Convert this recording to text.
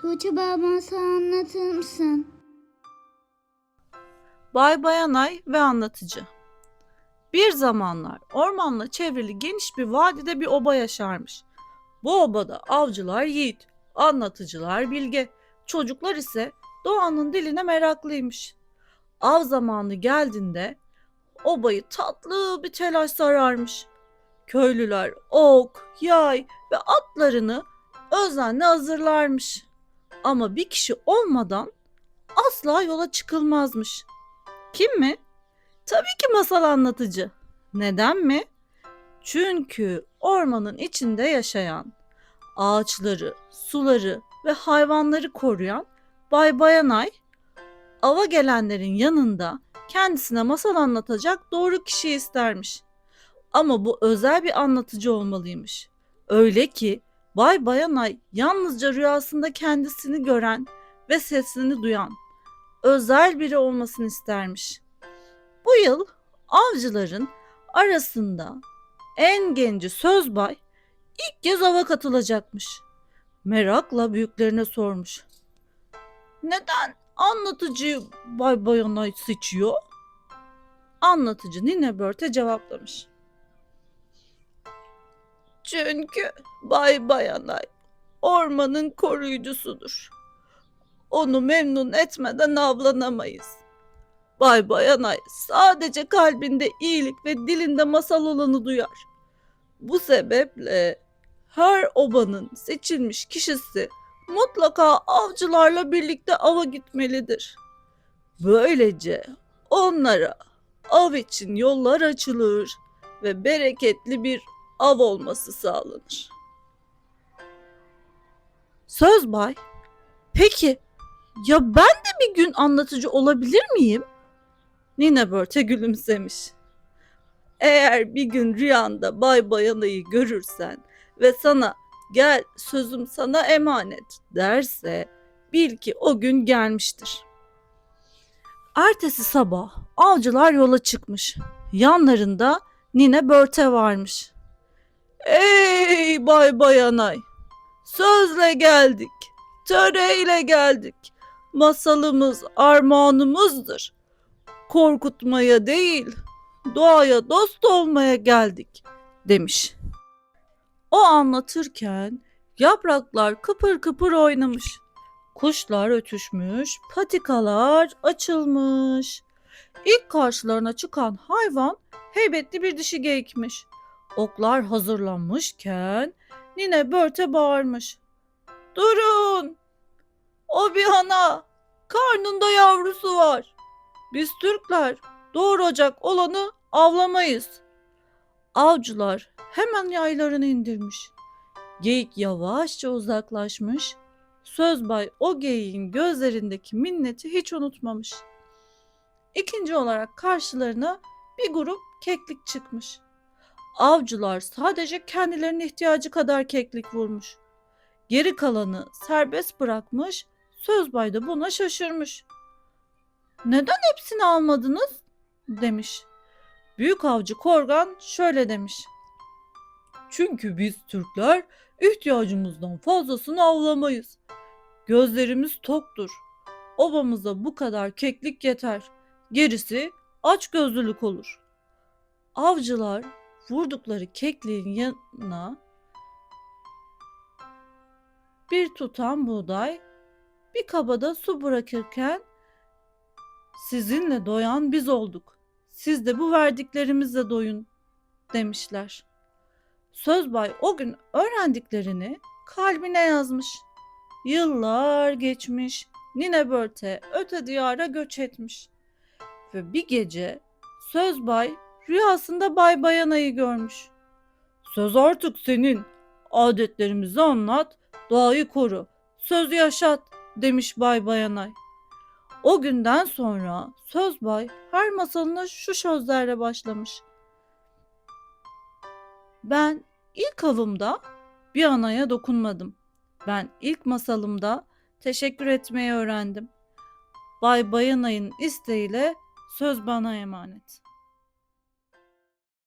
Tuğçe bana masal anlatır mısın? Bay Bayanay ve Anlatıcı Bir zamanlar ormanla çevrili geniş bir vadide bir oba yaşarmış. Bu obada avcılar yiğit, anlatıcılar bilge, çocuklar ise doğanın diline meraklıymış. Av zamanı geldiğinde obayı tatlı bir telaş sararmış. Köylüler ok, yay ve atlarını özenle hazırlarmış. Ama bir kişi olmadan asla yola çıkılmazmış. Kim mi? Tabii ki masal anlatıcı. Neden mi? Çünkü ormanın içinde yaşayan, ağaçları, suları ve hayvanları koruyan Bay Bayanay, ava gelenlerin yanında kendisine masal anlatacak doğru kişiyi istermiş. Ama bu özel bir anlatıcı olmalıymış. Öyle ki Bay Bayanay yalnızca rüyasında kendisini gören ve sesini duyan özel biri olmasını istermiş. Bu yıl avcıların arasında en genci Sözbay ilk kez ava katılacakmış. Merakla büyüklerine sormuş. Neden anlatıcıyı Bay Bayanay seçiyor? Anlatıcı Nine Börte cevaplamış. Çünkü Bay Bayanay ormanın koruyucusudur. Onu memnun etmeden avlanamayız. Bay Bayanay sadece kalbinde iyilik ve dilinde masal olanı duyar. Bu sebeple her obanın seçilmiş kişisi mutlaka avcılarla birlikte ava gitmelidir. Böylece onlara av için yollar açılır ve bereketli bir av olması sağlanır. Söz bay. Peki ya ben de bir gün anlatıcı olabilir miyim? Nine Börte gülümsemiş. Eğer bir gün rüyanda Bay Bayanayı görürsen ve sana gel sözüm sana emanet derse bil ki o gün gelmiştir. Ertesi sabah avcılar yola çıkmış. Yanlarında Nine Börte varmış. Bay Bayanay! Sözle geldik, töreyle geldik. Masalımız armağanımızdır. Korkutmaya değil, doğaya dost olmaya geldik demiş. O anlatırken yapraklar kıpır kıpır oynamış. Kuşlar ötüşmüş, patikalar açılmış. İlk karşılarına çıkan hayvan heybetli bir dişi geyikmiş. Oklar hazırlanmışken Nine Börte bağırmış. Durun! O bir ana, karnında yavrusu var. Biz Türkler doğuracak olanı avlamayız. Avcılar hemen yaylarını indirmiş. Geyik yavaşça uzaklaşmış. Sözbay o geyiğin gözlerindeki minneti hiç unutmamış. İkinci olarak karşılarına bir grup keklik çıkmış. Avcılar sadece kendilerinin ihtiyacı kadar keklik vurmuş. Geri kalanı serbest bırakmış, Sözbay da buna şaşırmış. Neden hepsini almadınız? demiş. Büyük avcı Korgan şöyle demiş. Çünkü biz Türkler ihtiyacımızdan fazlasını avlamayız. Gözlerimiz toktur. Obamıza bu kadar keklik yeter. Gerisi aç gözlülük olur. Avcılar vurdukları kekliğin yanına bir tutam buğday, bir kabada su bırakırken sizinle doyan biz olduk. Siz de bu verdiklerimizle doyun demişler. Sözbay o gün öğrendiklerini kalbine yazmış. Yıllar geçmiş, Nine Börte öte diyara göç etmiş. Ve bir gece Sözbay rüyasında Bay Bayanayı görmüş. Söz artık senin. Adetlerimizi anlat, doğayı koru, sözü yaşat demiş Bay Bayanay. O günden sonra Sözbay her masalına şu sözlerle başlamış. Ben ilk avımda bir anaya dokunmadım. Ben ilk masalımda teşekkür etmeyi öğrendim. Bay Bayanay'ın isteğiyle söz bana emanet.